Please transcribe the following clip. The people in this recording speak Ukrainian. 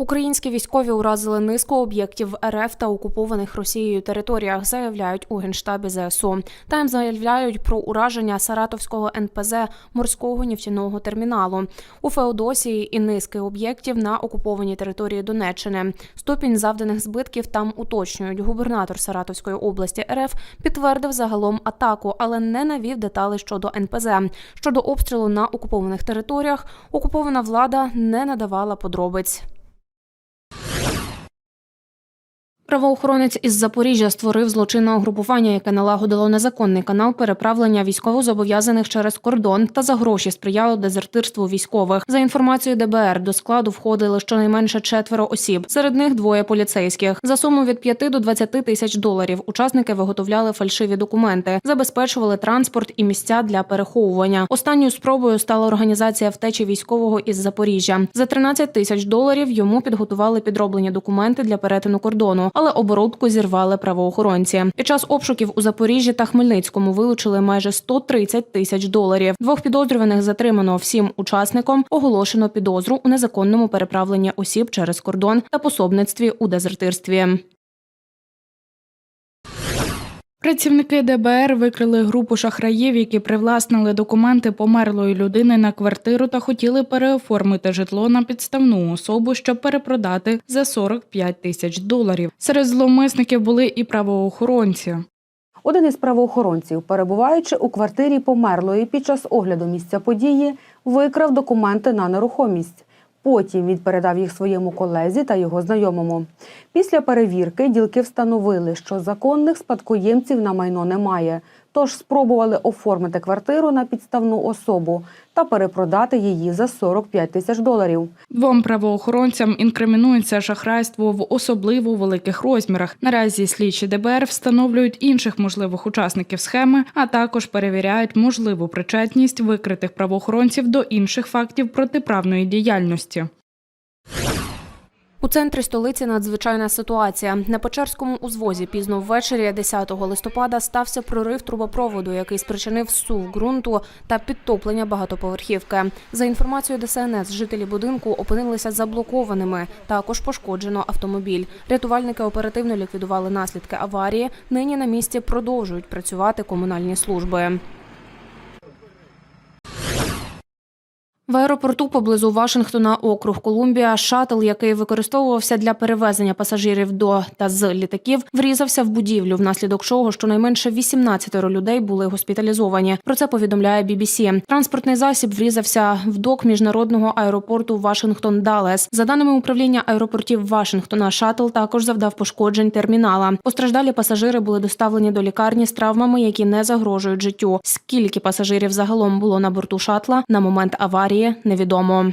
Українські військові уразили низку об'єктів РФ та окупованих Росією територіях, заявляють у генштабі ЗСУ. Там заявляють про ураження Саратовського НПЗ морського нефтяного терміналу у Феодосії і низки об'єктів на окупованій території Донеччини. Ступінь завданих збитків там уточнюють. Губернатор Саратовської області РФ підтвердив загалом атаку, але не навів деталі щодо НПЗ. Щодо обстрілу на окупованих територіях, окупована влада не надавала подробиць. Правоохоронець із Запоріжжя створив злочинне угрупування, яке налагодило незаконний канал переправлення військовозобов'язаних через кордон та за гроші сприяло дезертирству військових. За інформацією ДБР, до складу входили щонайменше четверо осіб. Серед них двоє поліцейських. За суму від 5 до 20 тисяч доларів учасники виготовляли фальшиві документи, забезпечували транспорт і місця для переховування. Останньою спробою стала організація втечі військового із Запоріжжя. За 13 тисяч доларів йому підготували підроблені документи для перетину кордону, але оборудку зірвали правоохоронці. Під час обшуків у Запоріжжі та Хмельницькому вилучили майже 130 тисяч доларів. Двох підозрюваних затримано всім учасникам оголошено підозру у незаконному переправленні осіб через кордон та пособництві у дезертирстві. Працівники ДБР викрили групу шахраїв, які привласнили документи померлої людини на квартиру та хотіли переоформити житло на підставну особу, щоб перепродати за 45 тисяч доларів. Серед зловмисників були і правоохоронці. Один із правоохоронців, перебуваючи у квартирі померлої під час огляду місця події, викрав документи на нерухомість. Потім він передав їх своєму колезі та його знайомому. Після перевірки ділки встановили, що законних спадкоємців на майно немає, тож спробували оформити квартиру на підставну особу та перепродати її за 45 тисяч доларів. Двом правоохоронцям інкримінується шахрайство в особливо великих розмірах. Наразі слідчі ДБР встановлюють інших можливих учасників схеми, а також перевіряють можливу причетність викритих правоохоронців до інших фактів протиправної діяльності. У центрі столиці надзвичайна ситуація. На Печерському узвозі пізно ввечері 10 листопада стався прорив трубопроводу, який спричинив сув ґрунту та підтоплення багатоповерхівки. За інформацією ДСНС, жителі будинку опинилися заблокованими. Також пошкоджено автомобіль. Рятувальники оперативно ліквідували наслідки аварії. Нині на місці продовжують працювати комунальні служби. В аеропорту поблизу Вашингтона, округ Колумбія, шатл, який використовувався для перевезення пасажирів до та з літаків, врізався в будівлю, внаслідок чого щонайменше 18 людей були госпіталізовані. Про це повідомляє BBC. Транспортний засіб врізався в док міжнародного аеропорту Вашингтон Далес. За даними управління аеропортів Вашингтона, шатл також завдав пошкоджень термінала. Постраждалі пасажири були доставлені до лікарні з травмами, які не загрожують життю. Скільки пасажирів загалом було на борту шатла на момент аварії, невідомо.